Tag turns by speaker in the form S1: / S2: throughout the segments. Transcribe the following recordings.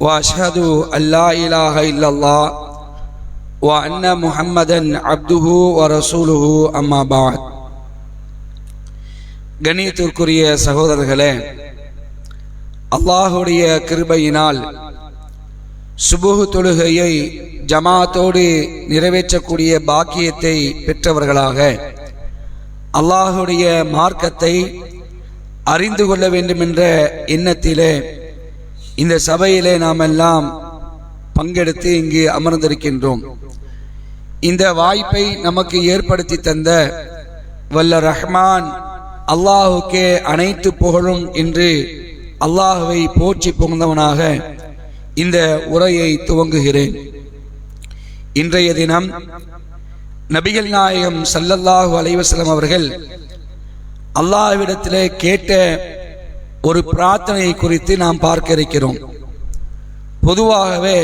S1: واشهد ان لا اله الا الله وان محمدا عبده ورسوله اما بعد கணியத்திற்குரிய சகோதரர்களே அல்லாஹுடைய கிருபையினால் சுபுகு தொழுகையை ஜமாத்தோடு நிறைவேற்றக்கூடிய பாக்கியத்தை பெற்றவர்களாக அல்லாஹுடைய மார்க்கத்தை அறிந்து கொள்ள வேண்டும் என்ற எண்ணத்திலே இந்த சபையிலே நாம் எல்லாம் பங்கெடுத்து இங்கு அமர்ந்திருக்கின்றோம். இந்த வாய்ப்பை நமக்கு ஏற்படுத்தி தந்த வல்ல ரஹ்மான் அல்லாஹுக்கே அனைத்து புகழும் என்று அல்லாஹுவை போற்றி புகுந்தவனாக இந்த உரையை துவங்குகிறேன். இன்றைய தினம் நபிகள் நாயகம் சல்லல்லாஹு அலைவசலம் அவர்கள் அல்லாஹ்விடத்திலே கேட்ட ஒரு பிரார்த்தனையை குறித்து நாம் பார்க்க இருக்கிறோம். பொதுவாகவே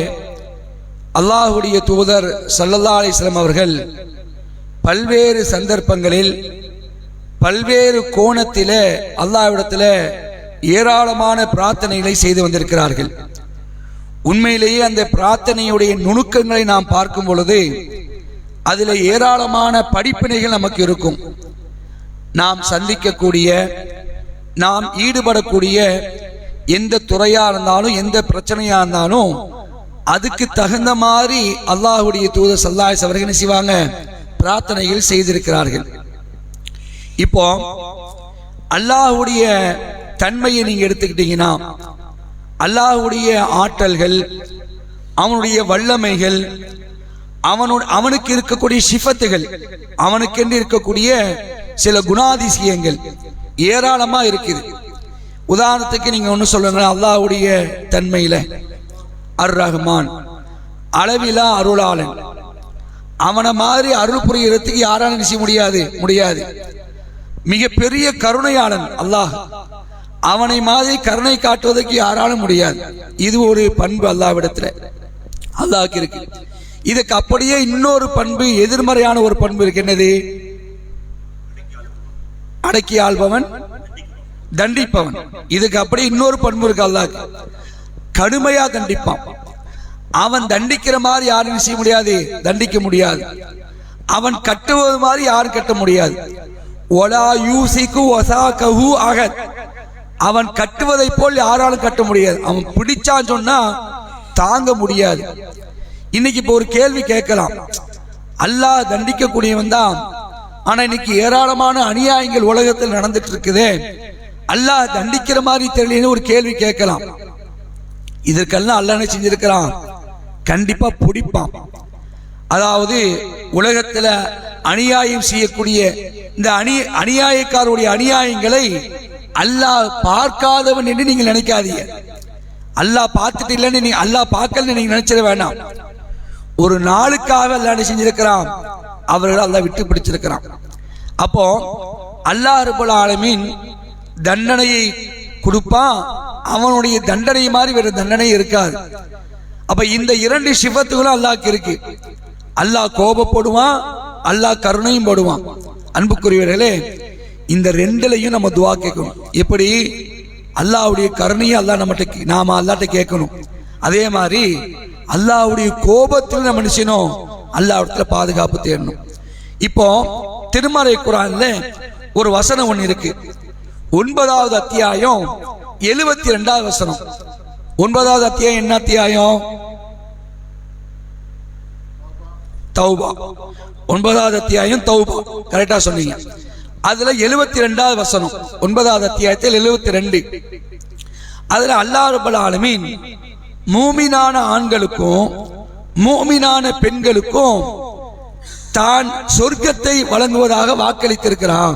S1: அல்லாஹுடைய தூதர் சல்லல்லா அலிஸ்லாம் அவர்கள் பல்வேறு சந்தர்ப்பங்களில் பல்வேறு கோணத்தில் அல்லாஹ்விடத்தில் ஏராளமான பிரார்த்தனைகளை செய்து வந்திருக்கிறார்கள். உண்மையிலேயே அந்த பிரார்த்தனையுடைய நுணுக்கங்களை நாம் பார்க்கும் பொழுது அதில் ஏராளமான படிப்பினைகள் நமக்கு இருக்கும். நாம் சந்திக்கக்கூடிய நாம் ஈடுபடக்கூடிய எந்த துறையா இருந்தாலும் எந்த பிரச்சனையா இருந்தாலும் அதுக்கு தகுந்த மாதிரி அல்லாஹுடைய தூதர் சல்லாஸ் அவர்கள் என்ன செய்வாங்க? பிரார்த்தனைகள் செய்திருக்கிறார்கள். இப்போ அல்லாஹுடைய தன்மையை நீங்க எடுத்துக்கிட்டீங்கன்னா அல்லாஹுடைய ஆற்றல்கள் அவனுடைய வல்லமைகள் அவனோட அவனுக்கு இருக்கக்கூடிய சிஃபத்துகள் அவனுக்கென்று இருக்கக்கூடிய சில குணாதிசயங்கள் ஏராளமாக இருக்குது. உதாரணத்துக்கு நீங்கள் ஒன்று சொல்லுங்க அல்லாஹ்வுடைய தன்மையில். அர் ரஹ்மான் அளவிலா அருளாளன். அவனை மாதிரி அருள் புரியறதுக்கு யாராலும் செய்ய முடியாது? முடியாது. மிகப்பெரிய கருணையாளன் அல்லாஹ். அவனை மாதிரி கருணை காட்டுவதற்கு யாராலும் முடியாது. இது ஒரு பண்பு அல்லாவிடத்தில் அல்லாஹ்க்கு இருக்கு. இதுக்கு அப்படியே இன்னொரு பண்பு எதிர்மறையான ஒரு பண்பு இருக்கு. என்னது? அடக்கி ஆள்பவன் தண்டிப்பவன். இதுக்கு அப்படியே இன்னொரு பண்பு இருக்கு அல்லாக்கு. கடுமையா தண்டிப்பான். அவன் தண்டிக்கிற மாதிரி யாரும் செய்ய முடியாது? தண்டிக்க முடியாது. அவன் கட்டுவது மாதிரி யாரும் கட்ட முடியாது. ஒலா யூசிக்கு ஒசாகஹு அகத். அவன் கட்டுவதை போல் யாராலும் கட்ட முடியாது. அவன் பிடிச்சான் சொன்னா தாங்க முடியாது. இன்னைக்கு இப்போ ஒரு கேள்வி கேட்கலாம். அல்லாஹ் தண்டிக்கக்கூடியவன் தான் ஆனா இன்னைக்கு ஏராளமான அநியாயங்கள் உலகத்தில் நடந்துட்டு இருக்குது அல்லாஹ் தண்டிக்கிற மாதிரி தெரியலன்னு ஒரு கேள்வி கேட்கலாம். இதற்கெல்லாம் அல்லாஹ் என்ன செஞ்சிருக்கிறான்? கண்டிப்பா பிடிப்பான். அதாவது உலகத்துல அநியாயம் செய்யக்கூடிய இந்த அணி அநியாயக்காரருடைய அநியாயங்களை அல்லாஹ் பார்க்காதவன் என்று நீங்கள் நினைக்காதீங்க. அல்லாஹ் பார்த்துட்டு இல்லைன்னு நீ அல்லாஹ் பார்க்கலன்னு நீங்க நினைச்சிட வேண்டாம் ஒரு நாளுக்காக அல்லாஹ் செஞ்சிருக்கிறான்? அவர்கள் அல்லாஹ் விட்டு பிடிச்சிருக்கிறான். அப்போ அல்லாஹ் ரபுல் ஆலமீன் தண்டனையை கொடுப்பான். அவனுடைய தண்டனை மாதிரி வேற தண்டனை இருக்காது. அப்ப இந்த இரண்டு சிவத்துகளும் அல்லாஹ்க்கு இருக்கு. அல்லாஹ் கோபப்படுவான் அல்லாஹ் கருணையும் போடுவான். அன்புக்குரியவர்களே இந்த ரெண்டுலையும் நம்ம துவா கேட்கணும். எப்படி? அல்லாவுடைய கருணையும் அல்லாஹ் நம்மகிட்ட நாம அல்லாட்ட கேட்கணும். அதே மாதிரி அல்லாஹ்வுடைய கோபத்தில் நம்ம நினைச்சணும் அல்லாஹ்விடத்துல பாதுகாப்பு தேடணும். இப்போ திருமறை குரான்ல ஒரு வசனம் ஒன்று இருக்கு. ஒன்பதாவது அத்தியாயம் எழுபத்தி ரெண்டாவது வசனம். ஒன்பதாவது அத்தியாயம் என்ன அத்தியாயம்? தௌபா. ஒன்பதாவது அத்தியாயம் தௌபா. கரெக்டா சொன்னீங்க. அதுல எழுபத்தி ரெண்டாவது வசனம். ஒன்பதாவது அத்தியாயத்தில் எழுபத்தி ரெண்டு அதுல அல்லாஹ் ரபுல் ஆலமீன் மூமினான ஆண்களுக்கும் மோமினான பெண்களுக்கும் தான் சொர்க்கத்தை வழங்குவதாக வாக்களித்திருக்கிறான்.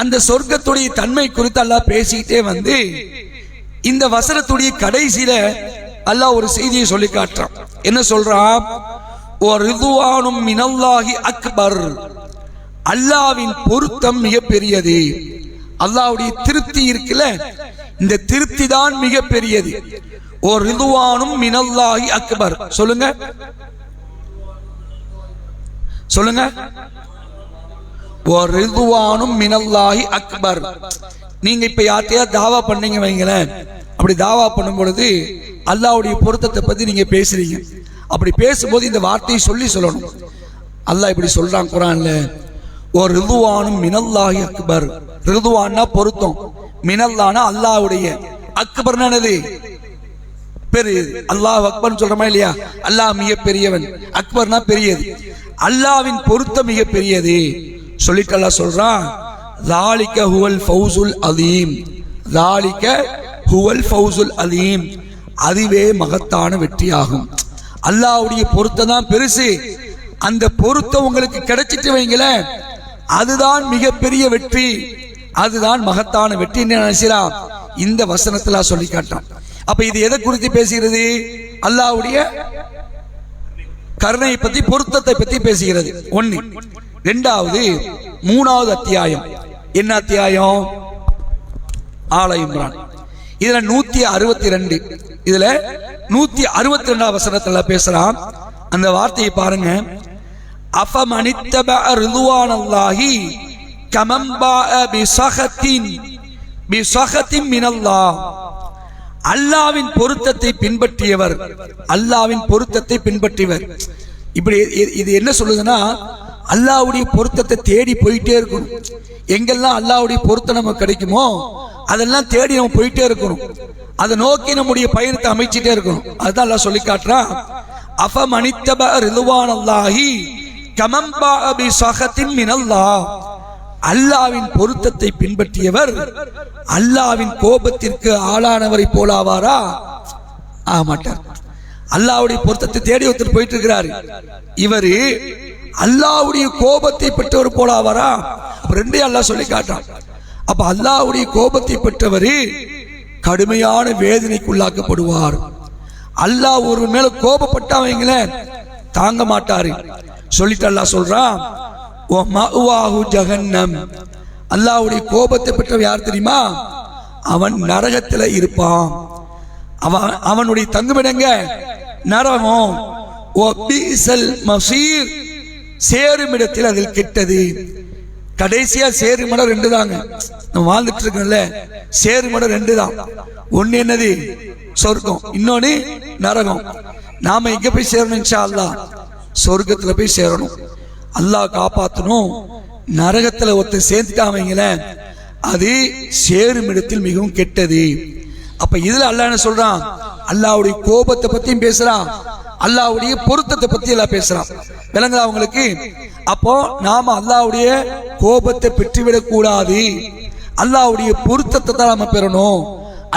S1: அந்த சொர்க்கத்துடைய தன்மை குறித்து அல்லாஹ் பேசிக்கிட்டே வந்து இந்த வசனத்துடைய கடைசியில அல்லாஹ் ஒரு செய்தியை சொல்லி காட்டுறான். என்ன சொல்றான்? ஒரு ரிதுவானும் மினல்லாஹி அக்பர். அல்லாவின் பொருத்தம் மிக பெரியது அல்லாஹ்வுடைய திருப்தி இருக்குல்ல? இந்த திருப்தி தான் மிக பெரியது ஒரு ரிதுவானும் மினல்லாஹி அக்பர். சொல்லுங்க. சொல்லுங்க. ஒரு ரிதுவானும் மினல்லாஹி அக்பர். நீங்க இப்ப யார்ட்டையா தாவா பண்ணீங்க வைங்களேன். அப்படி தாவா பண்ணும் பொழுது அல்லாஹ்வுடைய பொருத்தத்தை பத்தி நீங்க பேசுறீங்க. அப்படி பேசும்போது இந்த வார்த்தையை சொல்லி சொல்லணும். அல்லாஹ் இப்படி சொல்றான் குரான்ல. ஒரு ரிதுவானும் மினல்லாஹி அக்பர். ரிதுவான்னா பொருத்தம். மினல்லானா அல்லாஹ்வுடைய. என்னது? என்னது பெரியது அல்லாஹ் அக்பர் சொல்றமா இல்லையா அல்லாஹ் மிக பெரியவன் அக்பர்னா பெரியது அல்லாவின் பொருத்தம் மிக பெரியது சொல்லிட்டு அல்லாஹ் சொல்றான் ذَلِكَ هُوَ الْفَوْزُ الْعَظِيمُ ذَلِكَ هُوَ الْفَوْزُ الْعَظِيمُ அதுவே மகத்தான வெற்றியாகும் அல்லாஹ்வுடைய பொருத்தம் தான் பெருசு அந்த பொருத்தம் உங்களுக்கு கிடைச்சிட்டு வைங்களேன் அதுதான் மிகப்பெரிய வெற்றி அதுதான் மகத்தான வெற்றி நினைச்சான் இந்த வசனத்துல சொல்லி காட்டான் அப்ப இது எதை குறித்து பேசுகிறது? அல்லாஹ்வுடைய கருணையை பத்தி பொருத்தத்தை பத்தி பேசுகிறது. ஒன்னு ரெண்டாவது மூணாவது அத்தியாயம். என்ன அத்தியாயம்? ஆல இம்ரான். இதுல நூத்தி அறுபத்தி ரெண்டு இதுல நூத்தி அறுபத்தி ரெண்டாம் வசனத்துல பேசுறான். அந்த வார்த்தையை பாருங்க. அஃபமனித்தப ரிதுவான் அல்லாஹி கமம்பா பிசகத்தின் பிசகத்தின் மினல்லாஹ். அல்லாவின் பொருத்தத்தை பின்பற்றியவர். அல்லாவின் பொருத்தத்தை பின்பற்றியவர். இப்படி இது என்ன சொல்லுதுன்னா அல்லாவுடைய பொருத்தத்தை தேடி போயிட்டே இருக்கணும். எங்கெல்லாம் அல்லாவுடைய பொருத்தம் நமக்கு கிடைக்குமோ அதெல்லாம் தேடி நம்ம போயிட்டே இருக்கணும். அதை நோக்கி நம்முடைய பயணத்தை அமைச்சிட்டே இருக்கணும். அதுதான் எல்லாம் சொல்லி காட்டுறான். அஃப மனித்தப ரிதுவான் அல்லாஹி கமம்பா அபி சகத்தின் மினல்லா. அல்லாவின் பொருத்தத்தை பின்பற்றியவர் அல்லாவின் கோபத்திற்கு ஆளானவரை போலாவாரா ஆக மாட்டார் அல்லாவுடைய பொருத்தத்தை தேடி ஒருத்தர் போயிட்டு இருக்கிறாரு இவரு அல்லாவுடைய கோபத்தை பெற்றவர் போலாவாரா அப்ப ரெண்டே அல்லாஹ் சொல்லி காட்டான் அப்ப அல்லாவுடைய கோபத்தை பெற்றவர் கடுமையான வேதனைக்குள்ளாக்கப்படுவார். அல்லாஹ் ஒரு மேல கோபப்பட்டா வைங்களேன் தாங்க மாட்டாரு. சொல்லிட்டு அல்லாஹ் சொல்றான் ஓ மஅவாஹு ஜஹன்னம். அல்லாஹ்வுடைய கோபத்தை பெற்றவன் யார் தெரியுமா? அவன் நரகத்தில் இருப்பான். அவன் அவனுடைய தங்குமிடங்க நரகம். ஓ பீசல் மசீர் சேருமிடத்தில் அதில் கெட்டது. கடைசியா சேருமிடம் ரெண்டு தாங்க நம்ம வாழ்ந்துட்டு இருக்கோம்ல சேருமிடம் ரெண்டு தான் ஒன்று என்னது? சொர்க்கம். இன்னொன்று நரகம். நாம் எங்கே போய் சேரணும் இன்ஷா அல்லாஹ்? சொர்க்கத்தில் போய் சேரணும். அல்லாஹ் காப்பாற்றணும் நரகத்தில் ஒருத்தர் சேர்ந்துட்டாவங்களேன் அது சேரும் இடத்தில் மிகவும் கெட்டது. அப்ப இதுல அல்லாஹ் என்ன சொல்றான்? அல்லாவுடைய கோபத்தை பத்தியும் பேசுறான் அல்லாவுடைய பொருத்தத்தை பத்தி எல்லாம் பேசுறான். விளங்குதா அவங்களுக்கு அப்போ நாம அல்லாவுடைய கோபத்தை பெற்றுவிடக் கூடாது அல்லாவுடைய பொருத்தத்தை தான் நாம பெறணும்.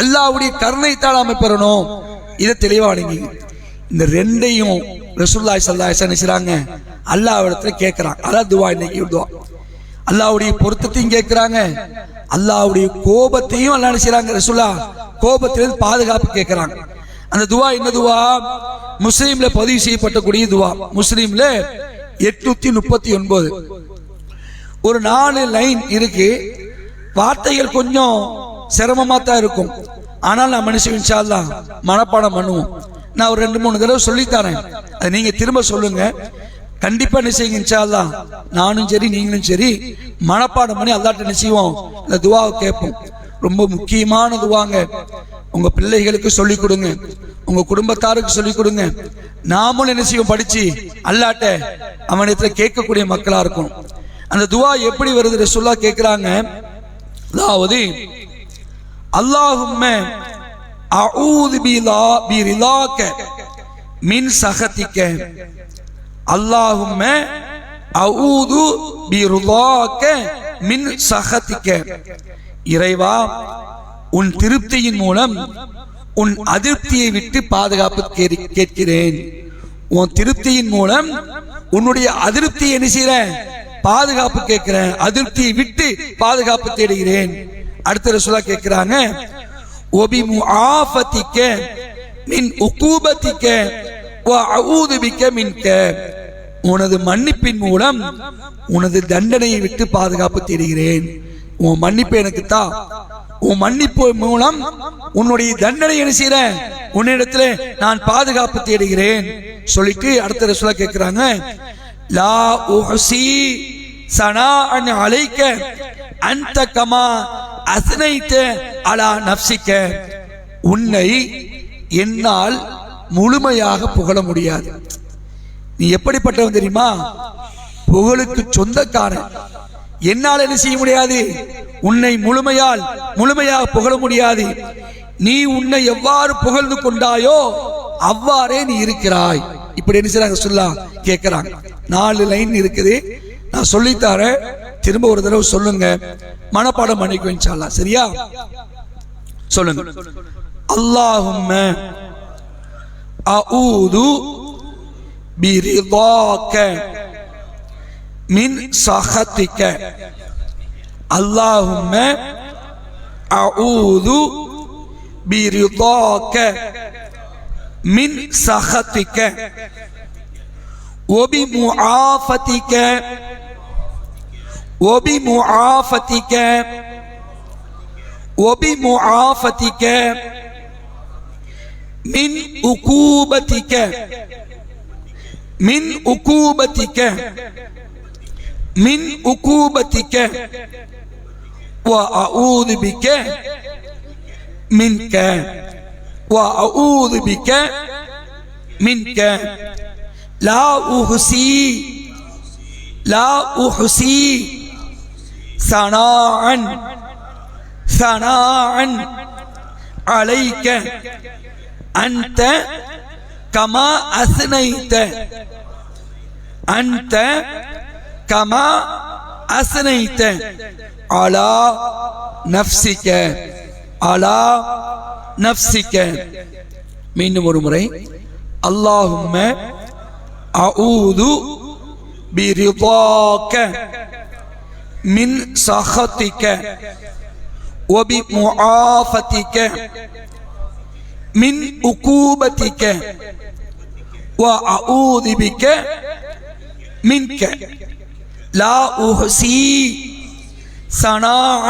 S1: அல்லாவுடைய கருணை தான் நாம பெறணும். இதை தெளிவா அடங்கிங்க இந்த ரெண்டையும் ரசூல்லாய் சல்லாய் செய்றாங்க? அல்லாஹ் இடத்துல அதான் துவா இன்னைக்கு துவா. அல்லாவுடைய பொருத்தத்தையும் கேட்குறாங்க. அல்லாவுடைய கோபத்தையும் அல்லா என்ன ரசுல்லா கோபத்திலிருந்து பாதுகாப்பு கேட்குறாங்க. அந்த துவா என்ன துவா? முஸ்லீம்ல பதிவு செய்யப்பட்டக்கூடிய துவா. முஸ்லீம்ல எட்நூத்தி முப்பத்தி ஒன்பது. ஒரு நாலு லைன் இருக்கு. வார்த்தைகள் கொஞ்சம் சிரமமா தான் இருக்கும். ஆனால் நான் மனுஷன் இன்ஷா மனப்பாடம் பண்ணுவோம். நான் ஒரு ரெண்டு மூணு தடவை சொல்லித்தரேன் அதை நீங்க திரும்ப சொல்லுங்க. கண்டிப்பா என்ன செய்யுங்க நானும் சரி நீங்களும் சரி மனப்பாடம் பண்ணி அல்லாட்ட என்ன செய்வோம்? இந்த துவாவை கேட்போம். ரொம்ப முக்கியமான துவாங்க. உங்க பிள்ளைகளுக்கு சொல்லிக் கொடுங்க. உங்க குடும்பத்தாருக்கு சொல்லிக் கொடுங்க. நாமளும் என்ன செய்வோம்? படிச்சு அல்லாட்ட அவனிடத்துல கேட்கக்கூடிய மக்களா இருக்கும். அந்த துவா எப்படி வருது? ரசூல்லா கேட்கிறாங்க. அதாவது அல்லாஹும்ம அஊது பிலா பிரிலாக்க மின் அல்லாஹும் அல்லாஹும்ம பி பிருலாக்க மின் சகதிக்க இறைவா உன் திருப்தியின் மூலம் உன் அதிருப்தியை விட்டு பாதுகாப்பு கேட்கிறேன். உன் திருப்தியின் மூலம் உன்னுடைய அதிருப்தியை என்ன செய்றேன் பாதுகாப்பு கேட்கிறேன் அதிருப்தியை விட்டு பாதுகாப்பு தேடுகிறேன். அடுத்த ரசூலா கேட்கிறாங்க ஒபி முஆஃபத்திக்க மின் உக்கூபத்திக்க உனது மன்னிப்பின் மூலம் உனது தண்டனையை விட்டு பாதுகாப்பு தேடுகிறேன். உன் மன்னிப்பு எனக்கு தா. உன் மன்னிப்பு மூலம் உன்னுடைய தண்டனை என்ன செய்யறேன் உன்னிடத்துல நான் பாதுகாப்பு தேடுகிறேன். சொல்லிட்டு அடுத்த ரசூலா கேட்கிறாங்க லா உஹசி சனாஅன் அழைக்க அந்த கமா அசனைத்த அலா நப்சிக்க உன்னை என்னால் முழுமையாக புகழ முடியாது. நீ எப்படிப்பட்டவன் தெரியுமா? புகழுக்கு சொந்தக்காரன். என்னால் என்ன செய்ய முடியாது? உன்னை முழுமையால் முழுமையாக புகழ முடியாது. நீ உன்னை எவ்வாறு புகழ்ந்து கொண்டாயோ அவ்வாறே நீ இருக்கிறாய். இப்படி என்ன செய்றாங்க? சொல்லா கேட்கிறாங்க நாலு லைன் இருக்குது. நான் சொல்லித்தரேன். திரும்ப ஒரு தடவை சொல்லுங்க. மனப்பாடம் பண்ணிக்கோ சரியா? சொல்லுங்க. அல்லாஹும் أعوذ برضاك من سخطك. اللهم أعوذ برضاك من سخطك وبمعافتك وبمعافتك وبمعافتك من عقوبتك. من عقوبتك. من عقوبتك. وأعوذ بك منك. وأعوذ بك منك. لا أحصي. لا أحصي. ثناء. ثناء. عليك. أنت كما أثنيت أنت كما أثنيت على نفسك على نفسك மீண்டும் ஒரு முறை அல்லாஹும்ம அஊது برضاك من سخطك وبمعافتك من عقوبتك وأعوذ بك منك لا أحصي ثناء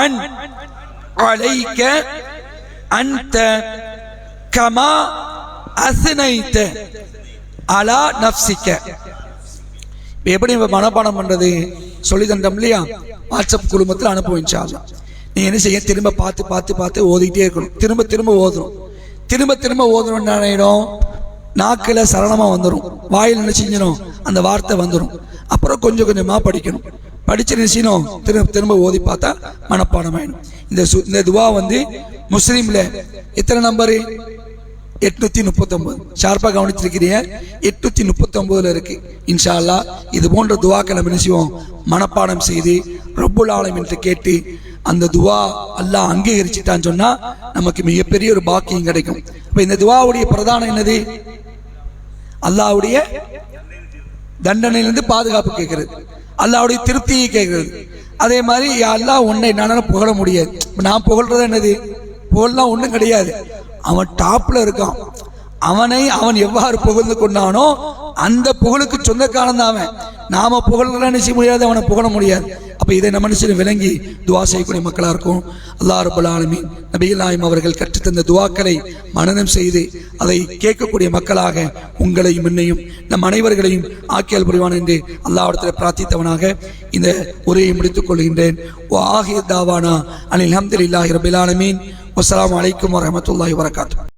S1: عليك أنت كما أثنيت على نفسك இப்ப எப்படி இப்ப மனப்பாடம் பண்றது சொல்லி தந்தோம் இல்லையா வாட்ஸ்அப் குழுமத்தில் அனுப்புவோம் நீ என்ன செய்ய திரும்ப பார்த்து பார்த்து பார்த்து ஓதிக்கிட்டே இருக்கணும் திரும்ப திரும்ப ஓதணும் திரும்ப திரும்ப ஓதணும் நினைடும் நாக்கில் சரளமாக வந்துடும் வாயில் நினைச்சிஞ்சிடும் அந்த வார்த்தை வந்துடும் அப்புறம் கொஞ்சம் கொஞ்சமாக படிக்கணும். படித்து நினைச்சினோம் திரும்ப திரும்ப ஓதி பார்த்தா மனப்பாடம் ஆகிடும் இந்த சு- இந்த துவா வந்து முஸ்லீமில் எத்தனை நம்பரு எட்நூற்றி முப்பத்தொம்போது. ஷார்ப்பாக கவனிச்சிருக்கிறீங்க? எட்நூற்றி முப்பத்தொம்போதில் இருக்குது இன்ஷா அல்லாஹ் இது போன்ற துவாக்களை நம்ம மனப்பாடம் செய்து ரப்புல் ஆலமீன் கேட்டு அந்த துவா அல்லாஹ் அங்கீகரிச்சிட்டான்னு சொன்னா நமக்கு மிகப்பெரிய ஒரு பாக்கியம் கிடைக்கும். இப்ப இந்த துவாவுடைய பிரதானம் என்னது? அல்லாவுடைய தண்டனையிலிருந்து பாதுகாப்பு கேட்கறது. அல்லாவுடைய திருப்தியை கேட்கறது. அதே மாதிரி அல்லா அல்லாஹ் உன்னை என்னால புகழ முடியாது. நான் புகழ்றது என்னது? புகழ்லாம் ஒன்றும் கிடையாது. அவன் டாப்ல இருக்கான். அவனை அவன் எவ்வாறு புகழ்ந்து கொண்டானோ அந்த புகழுக்கு சொந்தக்காரன் தான் அவன். நாம புகழ்லாம் செய்ய முடியாது அவனை புகழ முடியாது. அப்ப இதை நம்ம மனுஷன் விளங்கி துவா செய்யக்கூடிய மக்களா இருக்கும். அல்லாஹ் ரபுல் ஆலமீன் நபிகள் நாயம் அவர்கள் கற்றுத்தந்த துவாக்களை மனனம் செய்து அதை கேட்கக்கூடிய மக்களாக உங்களையும் என்னையும் நம் அனைவர்களையும் ஆக்கியல் புரிவான் என்று அல்லாவிடத்தில் பிரார்த்தித்தவனாக இந்த உரையை முடித்துக் கொள்கின்றேன். ஓ ஆகிய தாவானா அனில் அஹமதுல்லாஹி ரபில் ஆலமீன். வஸ்ஸலாமு அலைக்கும் வரமத்துல்லாஹி வரகாத்து